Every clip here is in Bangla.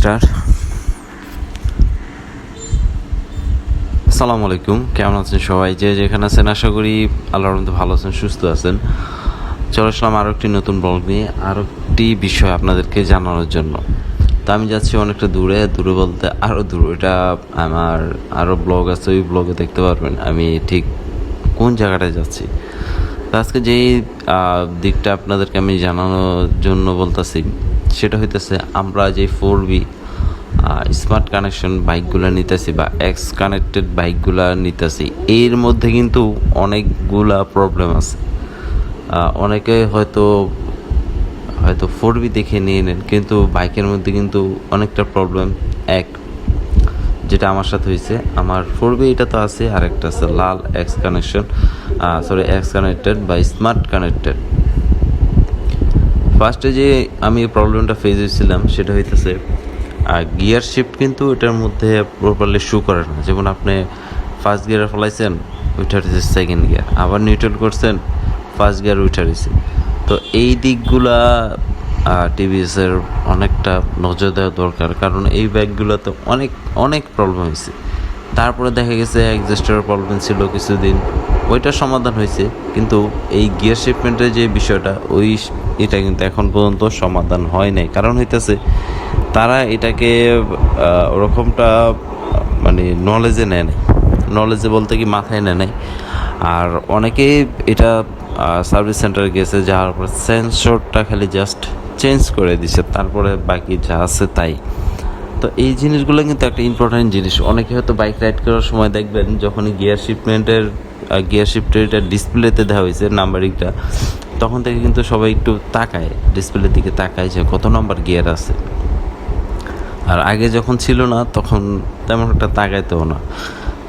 স্টার্ট আসসালামু আলাইকুম, কেমন আছেন সবাই? যে যেখানে আছেন, আশা করি আল্লাহর মধ্যে ভালো আছেন, সুস্থ আছেন। চলে আসলাম আরও একটি নতুন ব্লগ নিয়ে আরও একটি বিষয় আপনাদেরকে জানানোর জন্য। তো আমি যাচ্ছি অনেকটা দূরে দূরে বলতে আরও দূরে। এটা আমার আরও ব্লগ আছে, ওই ব্লগে দেখতে পারবেন আমি ঠিক কোন জায়গাটায় যাচ্ছি। তো আজকে যেই দিকটা আপনাদেরকে আমি জানানোর জন্য বলতেছি সেটা হইতেছে আমরা যে ফোর বি স্মার্ট কানেকশন বাইকগুলো নিতেছি বা এক্স কানেক্টেড বাইকগুলো নিতেছি, এর মধ্যে কিন্তু অনেকগুলা প্রবলেম আছে। অনেকে হয়তো হয়তো ফোর বি দেখে নিয়ে নেন, কিন্তু বাইকের মধ্যে কিন্তু অনেকটা প্রবলেম এক, যেটা আমার সাথে হয়েছে আমার ফোর বি এটা তো আছে আর একটা আছে লাল X connection sorry X connected বা স্মার্ট কানেক্টেড ফার্স্টে যে আমি প্রবলেমটা ফেস হয়েছিলাম সেটা হইতেছে আর গিয়ার শিফট কিন্তু এটার মধ্যে প্রপারলি শু করে না। যেমন আপনি ফার্স্ট গিয়ারে ফলাইছেন ওইটা হচ্ছে সেকেন্ড গিয়ার আবার নিউট্রাল করছেন ফার্স্ট গিয়ার উঠে রয়েছে তো এই দিকগুলা টিভিএসের অনেকটা নজর দেওয়া দরকার। কারণ এই ব্যাগগুলোতে অনেক অনেক প্রবলেম হয়েছে তারপরে দেখা গেছে অ্যাডজাস্টারের প্রবলেম ছিল কিছুদিন। ওইটার সমাধান হয়েছে, কিন্তু এই গিয়ার শিপমেন্টের যে বিষয়টা, ওই এটা কিন্তু এখন পর্যন্ত সমাধান হয় নাই। কারণ হইতেছে, তারা এটাকে ওরকমটা মানে নলেজে নেয় নাই। নলেজে বলতে কি মাথায় নেয় নাই। আর অনেকেই এটা সার্ভিস সেন্টারে গেছে যাওয়ার পর সেন্সরটা খালি জাস্ট চেঞ্জ করে দিছে, তারপরে বাকি যা আছে তাই। তো এই জিনিসগুলো কিন্তু একটা ইম্পর্টেন্ট জিনিস। অনেকে হয়তো বাইক রাইড করার সময় দেখবেন যখন গিয়ার শিপমেন্টের গিয়ার শিফটের এটা ডিসপ্লেতে দেওয়া হয়েছে নাম্বারিংটা তখন থেকে কিন্তু সবাই একটু তাকায় ডিসপ্লের দিকে তাকায় যে কত নম্বর গিয়ার আছে। আর আগে যখন ছিল না, তখন তেমন একটা তাকাইতেও না।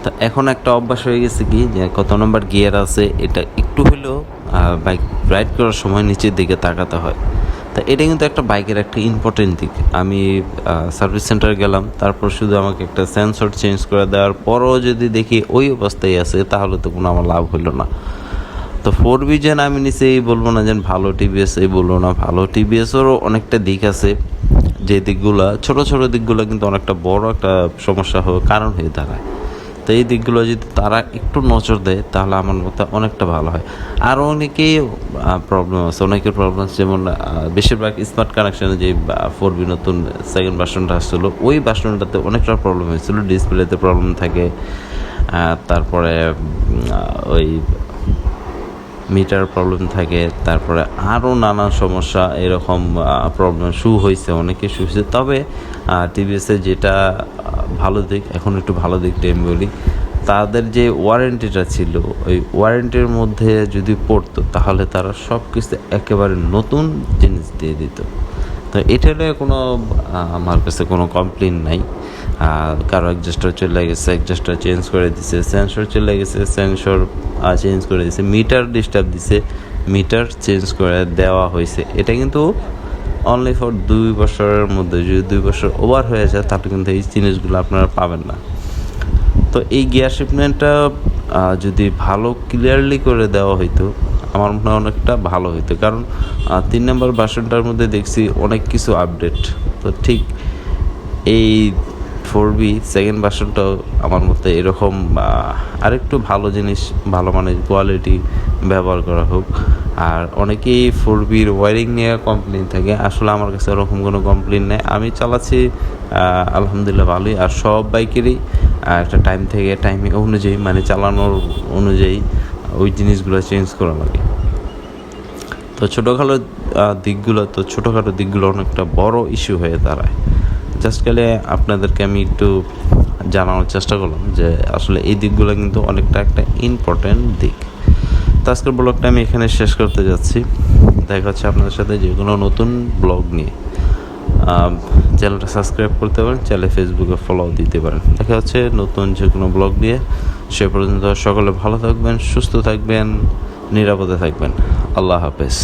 তা এখন একটা অভ্যাস হয়ে গেছে কি, যে কত নম্বর গিয়ার আছে, এটা একটু হলেও বাইক রাইড করার সময় নিচের দিকে তাকাতে হয়। তা এটা কিন্তু একটা বাইকের একটা ইম্পর্টেন্ট দিক। আমি সার্ভিস সেন্টার গেলাম, তারপর শুধু আমাকে একটা সেন্সর চেঞ্জ করে দেওয়ার পরও যদি দেখি ওই অবস্থায় আছে, তাহলে তো কোনো আমার লাভ হলো না। তো ফোর বি যেন আমি নিচে এই বলব না যেন ভালো টিভিএস এই বলব না, ভালো টিভিএসেরও অনেকটা দিক আছে। যে দিকগুলো, ছোট ছোট দিকগুলো কিন্তু অনেকটা বড় একটা সমস্যা হওয়ার কারণ হয়ে দাঁড়ায়। তো এই দিকগুলো যদি তারা একটু নজর দেয়, তাহলে আমার মতে অনেকটা ভালো হয়। আর অনেকেই প্রবলেম আছে। অনেকের প্রবলেম আছে, যেমন বেশিরভাগ স্মার্ট কানেকশানে যে ফোর বি নতুন সেকেন্ড ভার্সনটা আসছিল, ওই ভার্সনটাতে অনেকটা প্রবলেম হয়েছিল। ডিসপ্লেতে প্রবলেম থাকে। তারপরে ওই মিটার প্রবলেম থাকে, তারপরে আরও নানা সমস্যা এরকম প্রবলেম শু হয়েছে, অনেকে শু হয়েছে। তবে টিভিএসের যেটা ভালো দিক, এখন একটু ভালো দিকটা আমি বলি, তাদের যে ওয়ারেন্টিটা ছিল, ওই ওয়ারেন্টির মধ্যে যদি পড়তো, তাহলে তারা সব কিছু একেবারে নতুন জিনিস দিয়ে দিত। তো এটা হলে কোনো আমার কাছে কোনো কমপ্লেন নাই। কারও অ্যাডজাস্টার চলে গেছে অ্যাডজাস্টার চেঞ্জ করে দিছে সেন্সর চলে গেছে সেন্সর চেঞ্জ করে দিছে মিটার ডিস্টার্ব দিছে মিটার চেঞ্জ করে দেওয়া হয়েছে। এটা কিন্তু অনলি ফর দুই বছরের মধ্যে, যদি দুই বছর ওভার হয়ে যায়, তাহলে কিন্তু এই জিনিসগুলো আপনারা পাবেন না। তো এই গিয়ার শিপমেন্টটা যদি ভালো ক্লিয়ারলি করে দেওয়া হইতো, আমার মনে হয় অনেকটা ভালো হইতো। কারণ তিন নম্বর ভার্সনটার মধ্যে দেখছি অনেক কিছু আপডেট তো ঠিক এই ফোর বি সেকেন্ড ভার্সনটাও আমার মতে এরকম আরেকটু ভালো জিনিস, ভালো মানের কোয়ালিটি ব্যবহার করা হোক। আর অনেকেই ফোর বির ওয়ারিং নিয়ে কমপ্লেন থাকে, আসলে আমার কাছে ওরকম কোনো কমপ্লেন নেই। আমি চালাচ্ছি আলহামদুলিল্লাহ ভালোই, আর সব বাইকেরই একটা টাইম থেকে টাইমে অনুযায়ী মানে চালানোর অনুযায়ী, ওই জিনিসগুলো চেঞ্জ করা লাগে। তো ছোটোখাটো দিকগুলো, তো ছোটোখাটো দিকগুলো অনেকটা বড় ইস্যু হয়ে দাঁড়ায়। জাস্ট গেলে আপনাদেরকে আমি একটু জানানোর চেষ্টা করলাম যে আসলে এই দিকগুলো কিন্তু অনেকটা একটা ইম্পর্ট্যান্ট দিক। তো আজকের ব্লগটা আমি এখানে শেষ করতে যাচ্ছি। দেখা হচ্ছে আপনাদের সাথে যে কোনো নতুন ব্লগ নিয়ে। চ্যানেলটা সাবস্ক্রাইব করতে পারেন, চ্যানেলে ফেসবুকে ফলো দিতে পারেন। দেখা হচ্ছে নতুন যে কোনো ব্লগ নিয়ে। সে পর্যন্ত সকলে ভালো থাকবেন, সুস্থ থাকবেন, নিরাপদে থাকবেন। আল্লাহ হাফেজ।